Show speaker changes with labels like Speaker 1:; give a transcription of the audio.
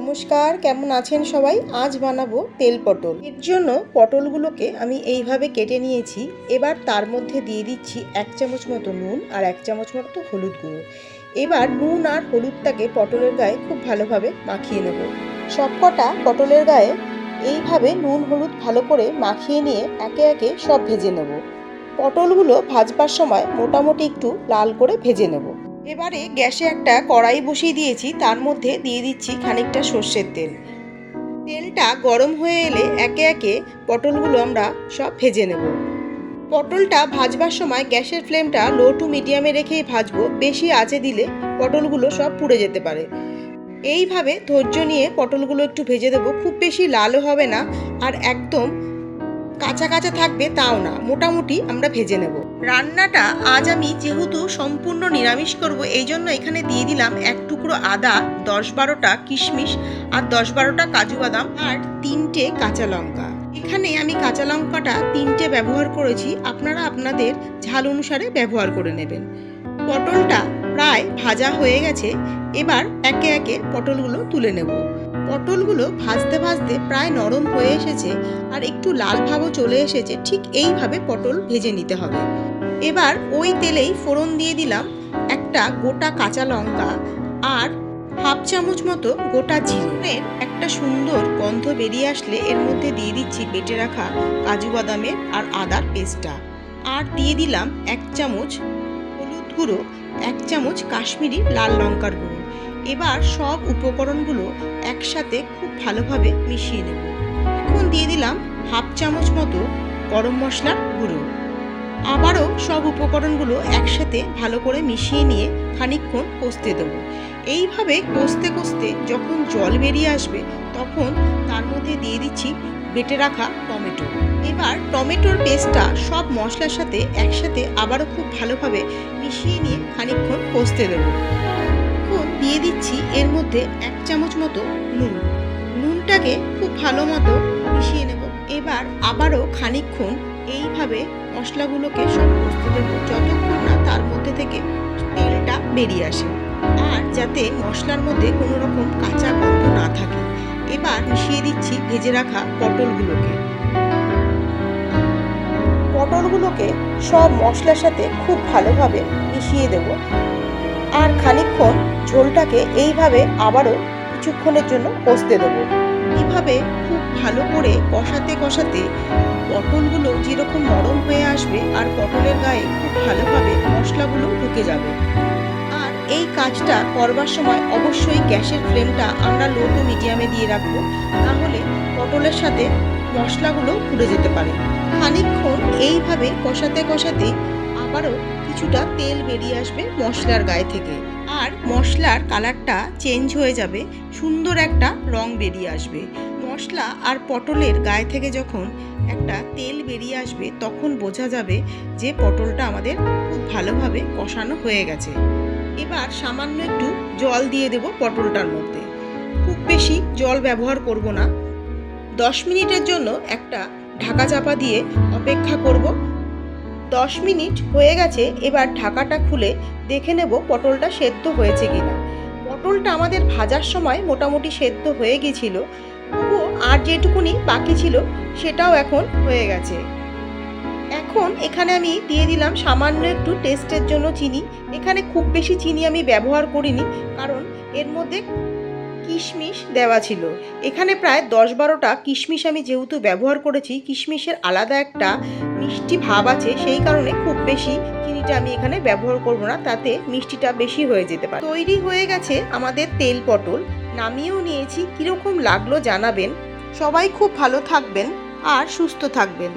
Speaker 1: নমস্কার, কেমন আছেন সবাই? আজ বানাবো তেল পটল। এর জন্য পটলগুলোকে আমি এইভাবে কেটে নিয়েছি। এবার তার মধ্যে দিয়ে দিচ্ছি এক চামচ মতো নুন আর এক চামচ মতো হলুদ গুঁড়ো। এবার নুন আর হলুদটাকে পটলের গায়ে খুব ভালোভাবে মাখিয়ে নেব। সবকটা পটলের গায়ে এইভাবে নুন, হলুদ ভালো করে মাখিয়ে নিয়ে একে একে সব ভেজে নেব। পটলগুলো ভাজবার সময় মোটামুটি একটু লাল করে ভেজে নেব। এবারে গ্যাসে একটা কড়াই বসিয়ে দিয়েছি, তার মধ্যে দিয়ে দিচ্ছি খানিকটা সর্ষের তেল। তেলটা গরম হয়ে এলে একে একে পটলগুলো আমরা সব ভেজে নেব। পটলটা ভাজবার সময় গ্যাসের ফ্লেমটা লো টু মিডিয়ামে রেখেই ভাজবো, বেশি আঁচে দিলে পটলগুলো সব পুড়ে যেতে পারে। এইভাবে ধৈর্য নিয়ে পটলগুলো একটু ভেজে দেবো, খুব বেশি লালও হবে না আর একদম কাঁচা কাঁচা থাকবে তাও না, মোটামুটি আমরা ভেজে নেব। রান্নাটা আজ আমি যেহেতু সম্পূর্ণ নিরামিষ করব, এই জন্য এখানে দিয়ে দিলাম এক টুকরো আদা, দশ বারোটা কিশমিশ আর দশ বারোটা কাজু বাদাম আর তিনটে কাঁচা লঙ্কা। এখানে আমি কাঁচা লঙ্কাটা তিনটে ব্যবহার করেছি, আপনারা আপনাদের ঝাল অনুসারে ব্যবহার করে নেবেন। পটলটা প্রায় ভাজা হয়ে গেছে, এবার একে একে পটলগুলো তুলে নেব। পটলগুলো ভাজতে ভাজতে প্রায় নরম হয়ে এসেছে আর একটু লাল ভাবও চলে এসেছে, ঠিক এইভাবে পটল ভেজে নিতে হবে। এবার ওই তেলেই ফোড়ন দিয়ে দিলাম একটা গোটা কাঁচা লঙ্কা আর হাফ চামচ মতো গোটা জিরের একটা সুন্দর গন্ধ বেরিয়ে আসলে এর মধ্যে দিয়ে দিচ্ছি বেটে রাখা কাজু বাদামের আর আদার পেস্টটা। আর দিয়ে দিলাম এক চামচ হলুদ গুঁড়ো, এক চামচ কাশ্মীরি লাল লঙ্কার গুঁড়ো। এবার সব উপকরণগুলো একসাথে খুব ভালোভাবে মিশিয়ে নেব। এখন দিয়ে দিলাম হাফ চামচ মতো গরম মশলার গুঁড়ো। আবারও সব উপকরণগুলো একসাথে ভালো করে মিশিয়ে নিয়ে খানিকক্ষণ কষতে দেবো। এইভাবে কষতে কষতে যখন জল বেরিয়ে আসবে, তখন তার মধ্যে দিয়ে দিচ্ছি বেটে রাখা টমেটো। এবার টমেটোর পেস্টটা সব মশলার সাথে একসাথে আবারও খুব ভালোভাবে মিশিয়ে নিয়ে খানিকক্ষণ কষতে দেবো। দিয়ে দিচ্ছি এর মধ্যে এক চামচ মতো নুন। নুনটাকে খুব ভালো মতো মিশিয়ে নেব। এবার আবারও খানিকক্ষণ এইভাবে মশলাগুলোকে সব কষতে দেবো। যতক্ষণ না তার মধ্যে থেকে তেলটা বেরিয়ে আসে। আর যাতে মশলার মধ্যে কোনো রকম কাঁচা গন্ধ না থাকে। এবার মিশিয়ে দিচ্ছি ভেজে রাখা পটলগুলোকে। পটলগুলোকে সব মশলার সাথে খুব ভালোভাবে মিশিয়ে দেব। আর খানিকক্ষণ ঝোলটাকে এইভাবে আবারও কিছুক্ষণের জন্য কষতে দেবো। এইভাবে খুব ভালো করে কষাতে কষাতে পটলগুলো যেরকম নরম হয়ে আসবে আর পটলের গায়ে খুব ভালোভাবে মশলাগুলো ঢুকে যাবে। আর এই কাজটা করবার সময় অবশ্যই গ্যাসের ফ্লেমটা আমরা লো টু মিডিয়ামে দিয়ে রাখব, তাহলে পটলের সাথে মশলাগুলো পুড়ে যেতে পারে। খানিকক্ষণ এইভাবে কষাতে কষাতে আবারও কিছুটা তেল বেরিয়ে আসবে মশলার গায়ে থেকে। আর মশলার কালারটা চেঞ্জ হয়ে যাবে, সুন্দর একটা রং বেরিয়ে আসবে। মশলা আর পটলের গায়ে থেকে যখন একটা তেল বেরিয়ে আসবে, তখন বোঝা যাবে যে পটলটা আমাদের খুব ভালোভাবে কষানো হয়ে গেছে। এবার সামান্য একটু জল দিয়ে দেব পটলটার মধ্যে। খুব বেশি জল ব্যবহার করব না। দশ মিনিটের জন্য একটা ঢাকা চাপা দিয়ে অপেক্ষা করব। দশ মিনিট হয়ে গেছে, এবার ঢাকাটা খুলে দেখে নেব পটলটা সেদ্ধ হয়েছে কিনা। পটলটা আমাদের ভাজার সময় মোটামুটি সেদ্ধ হয়ে গেছিল। তবুও আর যেটুকুনি বাকি ছিল, সেটাও এখন হয়ে গেছে। এখন এখানে আমি দিয়ে দিলাম সামান্য একটু টেস্টের জন্য চিনি। এখানে খুব বেশি চিনি আমি ব্যবহার করিনি, কারণ এর মধ্যে কিশমিশ দেওয়া ছিল। এখানে প্রায় দশ বারোটা কিশমিশ আমি যেহেতু ব্যবহার করেছি, কিশমিশের আলাদা একটা মিষ্টি ভাব আছে, সেই কারণে খুব বেশি চিনিটা আমি এখানে ব্যবহার করব না, তাতে মিষ্টিটা বেশি হয়ে যেতে পারে। তৈরি হয়ে গেছে আমাদের তেল পটল। নামিয়েও নিয়েছি, কীরকম লাগল জানাবেন। সবাই খুব ভালো থাকবেন আর সুস্থ থাকবেন।